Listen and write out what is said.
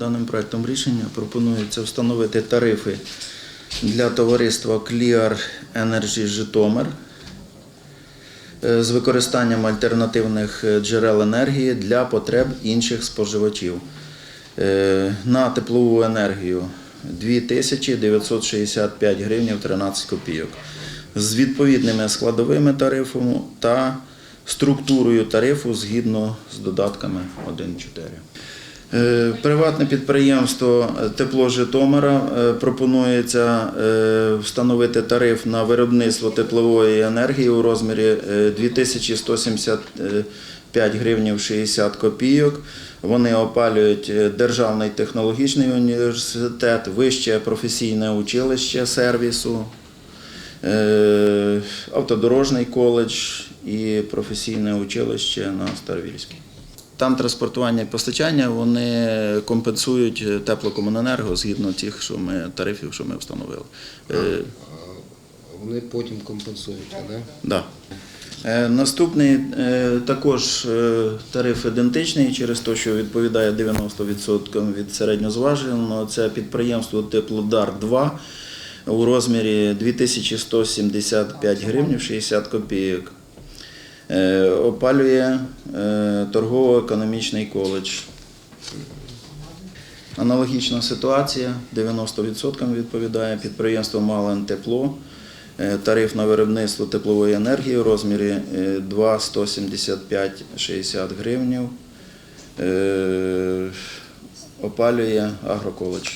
Даним проектом рішення пропонується встановити тарифи для товариства Clear Energy Житомир е, з використанням альтернативних е, джерел енергії для потреб інших споживачів. Е, На теплову енергію 2965 гривень 13 копійок з відповідними складовими тарифами та структурою тарифу згідно з додатками 1.4. Е, Приватне підприємство Тепло Житомира е, пропонується е, встановити тариф на виробництво теплової енергії у розмірі е, 2175 гривень 60 копійок. Вони опалюють е, Державний технологічний університет, вище професійне училище сервісу, е, автодорожний коледж і професійне училище на Старовільській. Там транспортування і постачання вони компенсують теплокомуненерго згідно тих, що ми тарифів, що ми встановили. Е, А Вони потім компенсують, так? да. Е, Наступний е, також тариф ідентичний через те, що відповідає 90% від середньозваженого. Це підприємство Теплодар 2 у розмірі 2175 гривень 60 копійок. Е, Опалює е, торгово-економічний коледж. Аналогічна ситуація, 90% відповідає підприємство Мален Тепло. Е, Тариф на виробництво теплової енергії у розмірі е, 2,175,60 гривень. Е, Опалює агроколедж.